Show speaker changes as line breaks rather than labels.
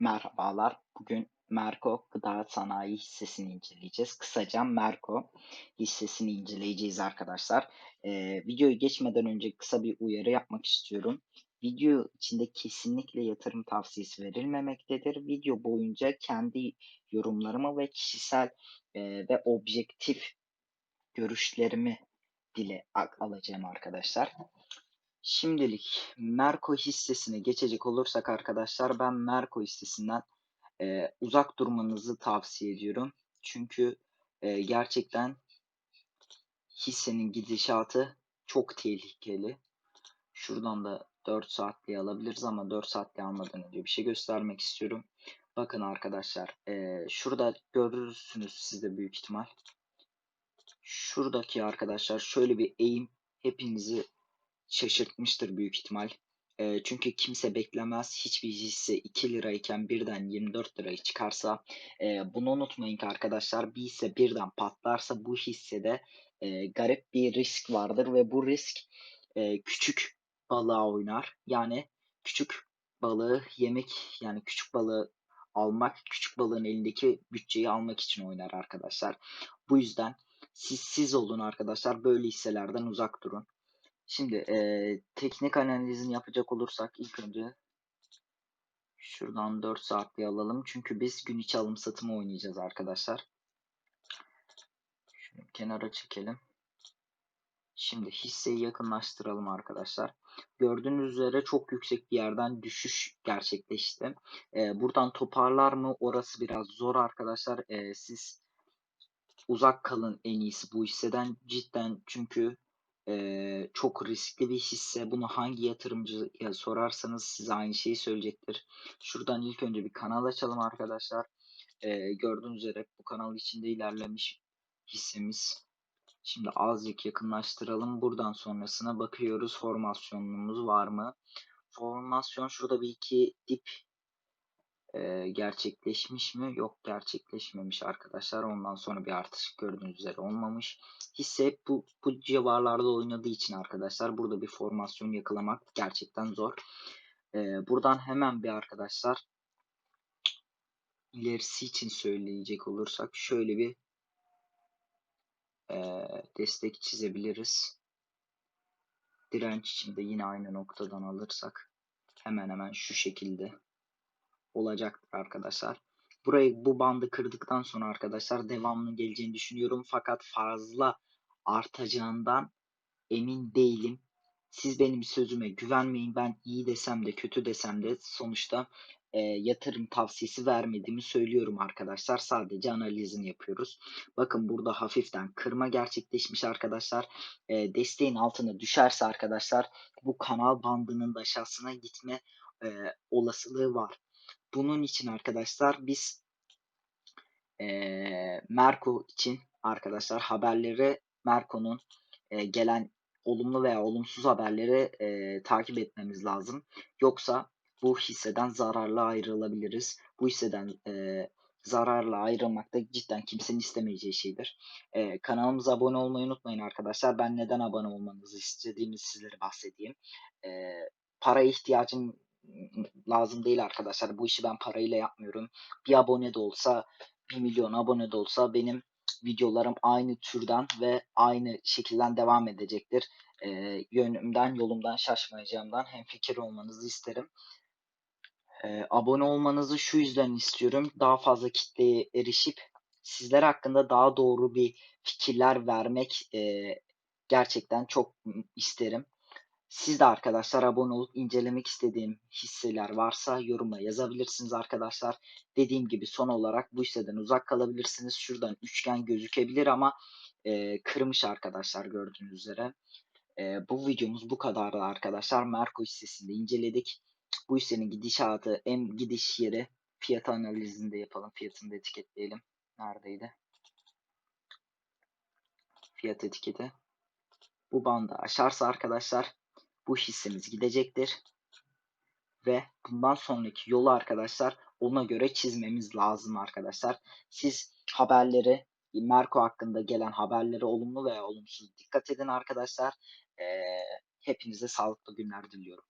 Merhabalar. Bugün Merko Gıda Sanayi hissesini inceleyeceğiz. Kısaca Merko hissesini inceleyeceğiz arkadaşlar. Ee, videoyu geçmeden önce kısa bir uyarı yapmak istiyorum. Video içinde kesinlikle yatırım tavsiyesi verilmemektedir. Video boyunca kendi yorumlarımı ve kişisel e, ve objektif görüşlerimi dile alacağım arkadaşlar. Şimdilik Merko hissesine geçecek olursak arkadaşlar ben Merko hissesinden e, uzak durmanızı tavsiye ediyorum. Çünkü e, gerçekten hissenin gidişatı çok tehlikeli. Şuradan da 4 saatliği alabiliriz ama 4 saatliği almadan önce bir şey göstermek istiyorum. Bakın arkadaşlar e, şurada görürsünüz siz de büyük ihtimal. Şuradaki arkadaşlar şöyle bir eğim hepinizi şaşırtmıştır büyük ihtimal. E, çünkü kimse beklemez hiçbir hisse 2 lirayken birden 24 liraya çıkarsa e, bunu unutmayın ki arkadaşlar bir hisse birden patlarsa bu hissede e, garip bir risk vardır ve bu risk e, küçük balığa oynar. Yani küçük balığı yemek yani küçük balığı almak küçük balığın elindeki bütçeyi almak için oynar arkadaşlar. Bu yüzden siz siz olun arkadaşlar böyle hisselerden uzak durun. Şimdi e, teknik analizini yapacak olursak ilk önce şuradan 4 saatli alalım. Çünkü biz gün içi alım satımı oynayacağız arkadaşlar. Şunu kenara çekelim. Şimdi hisseyi yakınlaştıralım arkadaşlar. Gördüğünüz üzere çok yüksek bir yerden düşüş gerçekleşti. Ee, buradan toparlar mı? Orası biraz zor arkadaşlar. Ee, siz uzak kalın en iyisi bu hisseden cidden çünkü e, çok riskli bir hisse. Bunu hangi yatırımcıya sorarsanız size aynı şeyi söyleyecektir. Şuradan ilk önce bir kanal açalım arkadaşlar. E, gördüğünüz üzere bu kanal içinde ilerlemiş hissemiz. Şimdi azıcık yakınlaştıralım. Buradan sonrasına bakıyoruz. Formasyonumuz var mı? Formasyon şurada bir iki dip gerçekleşmiş mi? Yok gerçekleşmemiş arkadaşlar. Ondan sonra bir artış gördüğünüz üzere olmamış. Hisse hep bu, bu civarlarda oynadığı için arkadaşlar burada bir formasyon yakalamak gerçekten zor. Buradan hemen bir arkadaşlar ilerisi için söyleyecek olursak şöyle bir destek çizebiliriz. Direnç için de yine aynı noktadan alırsak hemen hemen şu şekilde olacaktır arkadaşlar. Burayı bu bandı kırdıktan sonra arkadaşlar devamlı geleceğini düşünüyorum. Fakat fazla artacağından emin değilim. Siz benim sözüme güvenmeyin. Ben iyi desem de kötü desem de sonuçta e, yatırım tavsiyesi vermediğimi söylüyorum arkadaşlar. Sadece analizini yapıyoruz. Bakın burada hafiften kırma gerçekleşmiş arkadaşlar. E, desteğin altına düşerse arkadaşlar bu kanal bandının da aşağısına gitme e, olasılığı var. Bunun için arkadaşlar biz e, Merko için arkadaşlar haberleri Merko'nun e, gelen olumlu veya olumsuz haberleri e, takip etmemiz lazım. Yoksa bu hisseden zararlı ayrılabiliriz. Bu hisseden e, zararla ayrılmak da cidden kimsenin istemeyeceği şeydir. E, kanalımıza abone olmayı unutmayın arkadaşlar. Ben neden abone olmanızı istediğimi sizlere bahsedeyim. E, para ihtiyacım lazım değil arkadaşlar. Bu işi ben parayla yapmıyorum. Bir abone de olsa, bir milyon abone de olsa benim videolarım aynı türden ve aynı şekilden devam edecektir. E, yönümden, yolumdan şaşmayacağımdan hem fikir olmanızı isterim. E, abone olmanızı şu yüzden istiyorum. Daha fazla kitleye erişip sizler hakkında daha doğru bir fikirler vermek e, gerçekten çok isterim. Siz de arkadaşlar abone olup incelemek istediğim hisseler varsa yoruma yazabilirsiniz arkadaşlar. Dediğim gibi son olarak bu hisseden uzak kalabilirsiniz. Şuradan üçgen gözükebilir ama e, kırmış arkadaşlar gördüğünüz üzere. E, bu videomuz bu kadardı arkadaşlar. Merko hissesinde inceledik. Bu hissenin gidişatı, en gidiş yeri fiyat analizini de yapalım. Fiyatını da etiketleyelim. Neredeydi? Fiyat etiketi. Bu bandı aşarsa arkadaşlar bu hissemiz gidecektir. Ve bundan sonraki yolu arkadaşlar ona göre çizmemiz lazım arkadaşlar. Siz haberleri Merko hakkında gelen haberlere olumlu veya olumsuz dikkat edin arkadaşlar. Ee, hepinize sağlıklı günler diliyorum.